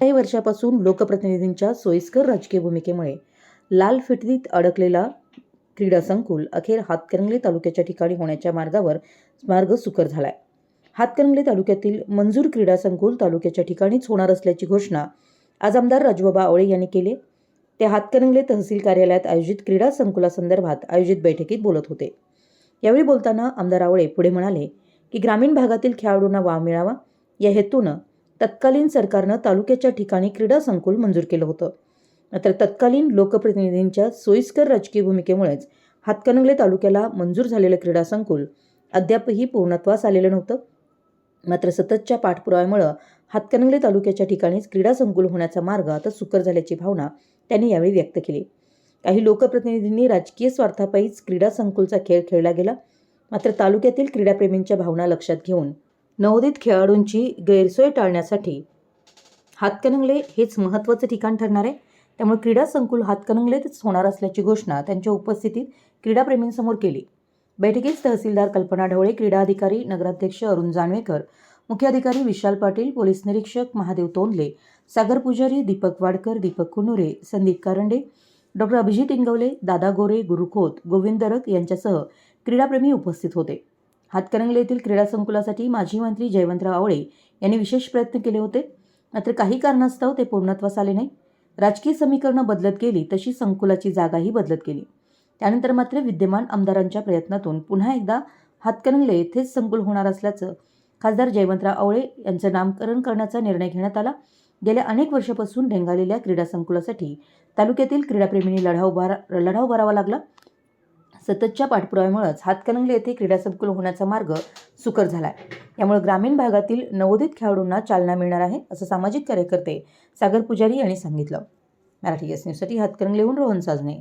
काही वर्षापासून लोकप्रतिनिधींच्या सोयीस्कर राजकीय भूमिकेमुळे लाल फिटदीत अडकलेला क्रीडा संकुल अखेर हातकणंगले तालुक्याच्या ठिकाणी होण्याच्या मार्गावर मार्ग सुकर झालाय. हातकणंगले तालुक्यातील मंजूर क्रीडा संकुल तालुक्याच्या ठिकाणीच होणार असल्याची घोषणा आज आमदार राजूबाबा आवळे यांनी केली. ते हातकणंगले तहसील कार्यालयात आयोजित क्रीडा संकुलासंदर्भात आयोजित बैठकीत बोलत होते. यावेळी बोलताना आमदार आवळे पुढे म्हणाले की ग्रामीण भागातील खेळाडूंना वाव मिळावा. या हेतूनं तत्कालीन सरकारनं तालुक्याच्या ठिकाणी क्रीडा संकुल मंजूर केलं होतं. मात्र तत्कालीन लोकप्रतिनिधींच्या सोयीस्कर राजकीय भूमिकेमुळेच हातकणंगले तालुक्याला मंजूर झालेलं क्रीडा संकुल अद्यापही पूर्णत्वास आलेलं नव्हतं. मात्र सततच्या पाठपुराव्यामुळं हातकणंगले तालुक्याच्या ठिकाणीच क्रीडा संकुल होण्याचा मार्ग आता सुकर झाल्याची भावना त्यांनी यावेळी व्यक्त केली. काही लोकप्रतिनिधींनी राजकीय स्वार्थापायीच क्रीडा संकुलचा खेळ खेळला गेला. मात्र तालुक्यातील क्रीडाप्रेमींच्या भावना लक्षात घेऊन नवोदित खेळाडूंची गैरसोय टाळण्यासाठी हातकणंगले हेच महत्त्वाचं ठिकाण ठरणार आहे. त्यामुळे क्रीडा संकुल हातकणंगलेतच होणार असल्याची घोषणा त्यांच्या उपस्थितीत क्रीडाप्रेमींसमोर केली. बैठकीत तहसीलदार कल्पना ढवळे क्रीडा अधिकारी नगराध्यक्ष अरुण जानवेकर मुख्याधिकारी विशाल पाटील पोलीस निरीक्षक महादेव तोंडले सागर पुजारी दीपक वाडकर दीपक कुनुरे संदीप कारंडे डॉक्टर अभिजित इंगवले दादा गोरे गुरुखोत गोविंद दरक यांच्यासह क्रीडाप्रेमी उपस्थित होते. हातकणंगले येथील क्रीडा संकुलासाठी माजी मंत्री जयवंतराव आवळे यांनी विशेष प्रयत्न केले होते. मात्र काही कारणास्तव ते पूर्णत्वास आले नाही. राजकीय समीकरणं बदलत गेली तशी संकुलाची जागाही बदलत गेली. त्यानंतर मात्र विद्यमान आमदारांच्या प्रयत्नातून पुन्हा एकदा हातकणंगले येथेच संकुल होणार असल्याचं खासदार जयवंतराव आवळे यांचं नामकरण करण्याचा निर्णय घेण्यात आला. गेल्या अनेक वर्षापासून ढेंगालेल्या क्रीडा संकुलासाठी तालुक्यातील क्रीडाप्रेमींनी लढा उभा लढा उभारावा लागला. सततच्या पाठपुराव्यामुळेच हातकणंगले येथे क्रीडा संकुल होण्याचा मार्ग सुकर झाला आहे यामुळे ग्रामीण भागातील नवोदित खेळाडूंना चालना मिळणार आहे असं सामाजिक कार्यकर्ते सागर पुजारी यांनी सांगितलं. मराठी एस न्यूजसाठी हातकणंगलेहून रोहन साजणे